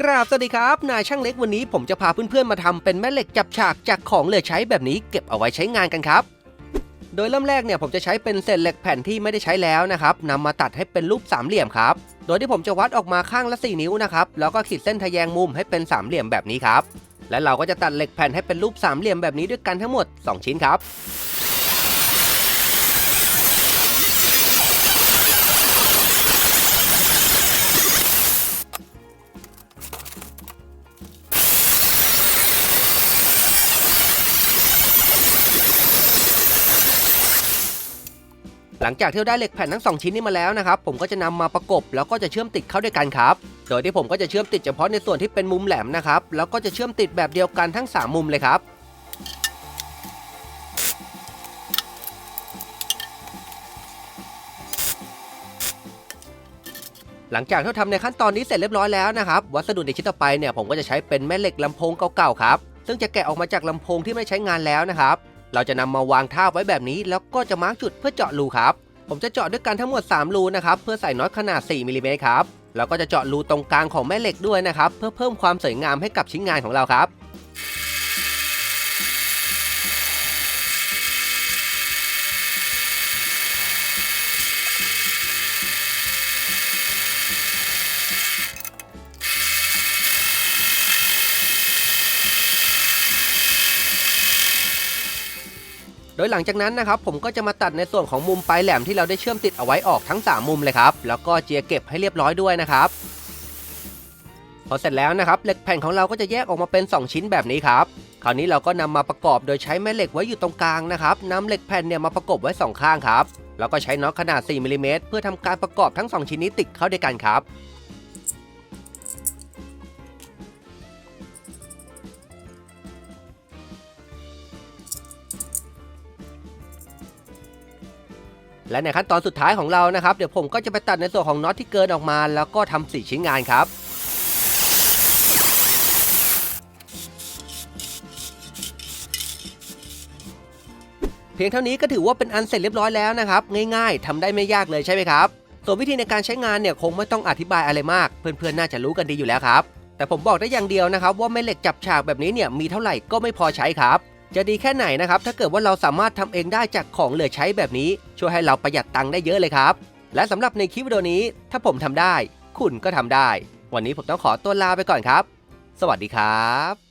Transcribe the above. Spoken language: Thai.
กราบสวัสดีครับ นายช่างเล็กวันนี้ผมจะพาเพื่อนๆมาทำเป็นแม่เหล็กจับฉากจากของเหลือใช้แบบนี้เก็บเอาไว้ใช้งานกันครับ โดยเริ่มแรกเนี่ยผมจะใช้เป็นเศษเหล็กแผ่นที่ไม่ได้ใช้แล้วนะครับนำมาตัดให้เป็นรูปสามเหลี่ยมครับ โดยที่ผมจะวัดออกมาข้างละ 4 นิ้วนะครับแล้วก็ขีดเส้นทะแยงมุมให้เป็นสามเหลี่ยมแบบนี้ครับ และเราก็จะตัดเหล็กแผ่นให้เป็นรูปสามเหลี่ยมแบบนี้ด้วยกันทั้งหมด 2 ชิ้นครับ หลังจากที่เราได้เหล็กแผ่นทั้งสองชิ้นนี้มาแล้วนะครับ ผมก็จะนำมาประกบแล้วก็จะเชื่อมติดเข้าด้วยกันครับ โดยที่ผมก็จะเชื่อมติดเฉพาะในส่วนที่เป็นมุมแหลมนะครับ แล้วก็จะเชื่อมติดแบบเดียวกันทั้ง 3 มุมเลยครับหลังจากที่เราทำในขั้นตอนนี้เสร็จเรียบร้อยแล้วนะครับ วัสดุในชิ้นต่อไปเนี่ยผมก็จะใช้เป็นแม่เหล็กลำโพงเก่าๆครับ ซึ่งจะแกะออกมาจากลำโพงที่ไม่ใช้งานแล้วนะครับ เราจะนำมาวางท่าไว้แบบนี้ แล้วก็จะมาร์กจุดเพื่อเจาะรูครับ ผมจะเจาะด้วยกันทั้งหมด 3 รูนะครับ เพื่อใส่น็อตขนาด 4มิลลิเมตรครับ แล้วก็จะเจาะรูตรงกลางของแม่เหล็กด้วยนะครับ เพื่อเพิ่มความสวยงามให้กับชิ้นงานของเราครับ โดยหลังจากนั้นนะครับผมก็จะมาตัดในส่วนของมุมปลายแหลมที่เราได้เชื่อมติดเอาไว้ออกทั้ง 3 มุมเลยครับ แล้วก็เจียเก็บให้เรียบร้อยด้วยนะครับ พอเสร็จแล้วนะครับเหล็กแผ่นของเราก็จะแยกออกมาเป็น 2 ชิ้นแบบนี้ครับคราวนี้เราก็นำมาประกอบโดยใช้แม่เหล็กไว้อยู่ตรงกลางนะครับนำเหล็กแผ่นเนี่ยมาประกบไว้ 2 ข้างครับแล้วก็ใช้น็อตขนาด 4มิลลิเมตรเพื่อทำการประกอบทั้ง 2 ชิ้นนี้ติดเข้าด้วยกันครับ และในขั้นตอนสุดท้ายของเรานะครับเดี๋ยวผมก็จะไปตัดในส่วนของน็อตที่เกินออกมา แล้วก็ทำสีชิ้นงานครับเพียงเท่านี้ก็ถือว่าเป็นอันเสร็จเรียบร้อยแล้วนะครับ ง่ายๆทำได้ไม่ยากเลยใช่ไหมครับ ส่วนวิธีในการใช้งานเนี่ยคงไม่ต้องอธิบายอะไรมาก เพื่อนๆ น่าจะรู้กันดีอยู่แล้วครับ แต่ผมบอกได้อย่างเดียวนะครับ ว่าแม่เหล็กจับฉากแบบนี้เนี่ยมีเท่าไหร่ก็ไม่พอใช้ครับ จะดีแค่ไหนนะครับถ้าเกิดว่าเราสามารถทำเองได้จากของเหลือใช้แบบนี้ ช่วยให้เราประหยัดตังค์ได้เยอะเลยครับ และสำหรับในคลิปวิดีโอนี้ ถ้าผมทำได้ คุณก็ทำได้ วันนี้ผมต้องขอตัวลาไปก่อนครับ สวัสดีครับ